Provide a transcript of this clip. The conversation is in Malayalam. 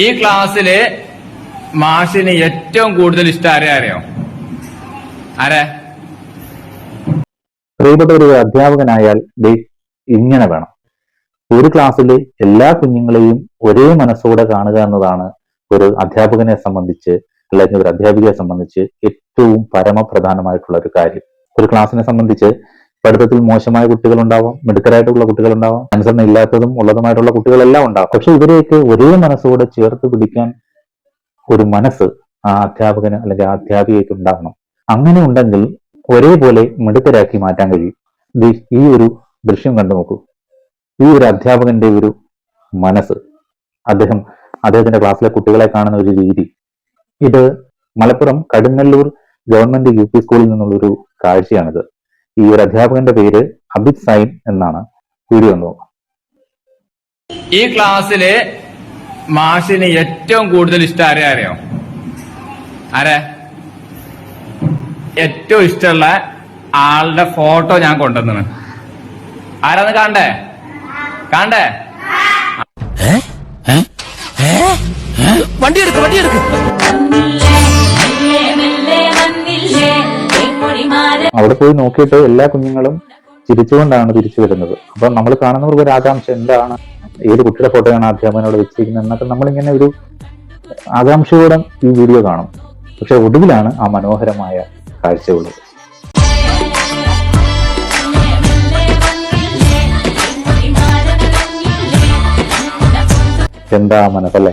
ഈ ക്ലാസ്സിൽ മാഷിന് ഏറ്റവും കൂടുതൽ ഇഷ്ടം ആരെ അറിയോ? ആരെ? പ്രിയപ്പെട്ട ഒരു അധ്യാപകനായാൽ ഇങ്ങനെ വേണം. ഒരു ക്ലാസ്സിലെ എല്ലാ കുഞ്ഞുങ്ങളെയും ഒരേ മനസ്സോടെ കാണുക എന്നതാണ് ഒരു അധ്യാപകനെ സംബന്ധിച്ച് അല്ലെങ്കിൽ ഒരു അധ്യാപികയെ സംബന്ധിച്ച് ഏറ്റവും പരമപ്രധാനമായിട്ടുള്ള ഒരു കാര്യം. ഒരു ക്ലാസ്സിനെ സംബന്ധിച്ച് പഠിത്തത്തിൽ മോശമായ കുട്ടികളുണ്ടാവാം മിടുക്കരായിട്ടുള്ള കുട്ടികളുണ്ടാവാം അനുസരണ ഇല്ലാത്തതും ഉള്ളതുമായിട്ടുള്ള കുട്ടികളെല്ലാം ഉണ്ടാവും. പക്ഷെ ഇവരെയൊക്കെ ഒരേ മനസ്സോടെ ചേർത്ത് പിടിക്കാൻ ഒരു മനസ്സ് ആ അധ്യാപകന് അല്ലെങ്കിൽ ആ അധ്യാപികയ്ക്ക് ഉണ്ടാകണം അങ്ങനെ ഉണ്ടെങ്കിൽ ഒരേപോലെ മിടുക്കരാക്കി മാറ്റാൻ കഴിയും. ഈ ഒരു ദൃശ്യം കണ്ടു നോക്കൂ. ഈ ഒരു അധ്യാപകന്റെ ഒരു മനസ്സ്. അദ്ദേഹം അദ്ദേഹത്തിന്റെ ക്ലാസ്സിലെ കുട്ടികളെ കാണുന്ന ഒരു രീതി. ഇത് Malappuram Kadungallur government U P സ്കൂളിൽ നിന്നുള്ള ഒരു കാഴ്ചയാണിത്. ഈ ഒരു അധ്യാപകന്റെ പേര് അബിദ് സൈൻ എന്നാണ്. കൂടി വന്നു. ഈ ക്ലാസ്സിൽ മാഷിന് ഏറ്റവും കൂടുതൽ ഇഷ്ടം ആരെ അറിയോ? ആരെ? ഏറ്റവും ഇഷ്ടമുള്ള ആളുടെ ഫോട്ടോ ഞാൻ കൊണ്ടുവന്നു ആരാന്ന് കാണണ്ടേ? കാണണ്ടേ? അവിടെ പോയി നോക്കിയിട്ട് എല്ലാ കുഞ്ഞുങ്ങളും ചിരിച്ചുകൊണ്ടാണ് തിരിച്ചു വരുന്നത്. അപ്പൊ നമ്മൾ കാണുന്നവർക്ക് ഒരു ആകാംക്ഷ എന്താണ്? ഏത് കുട്ടിയുടെ ഫോട്ടോയാണ് അധ്യാപകനോട് വെച്ചിരിക്കുന്നത് എന്നൊക്കെ നമ്മളിങ്ങനെ ഒരു ആകാംക്ഷയോടെ ഈ വീഡിയോ കാണും. പക്ഷെ ഒടുവിലാണ് ആ മനോഹരമായ കാഴ്ചയുള്ളത് എന്താ മനസ്സല്ലേ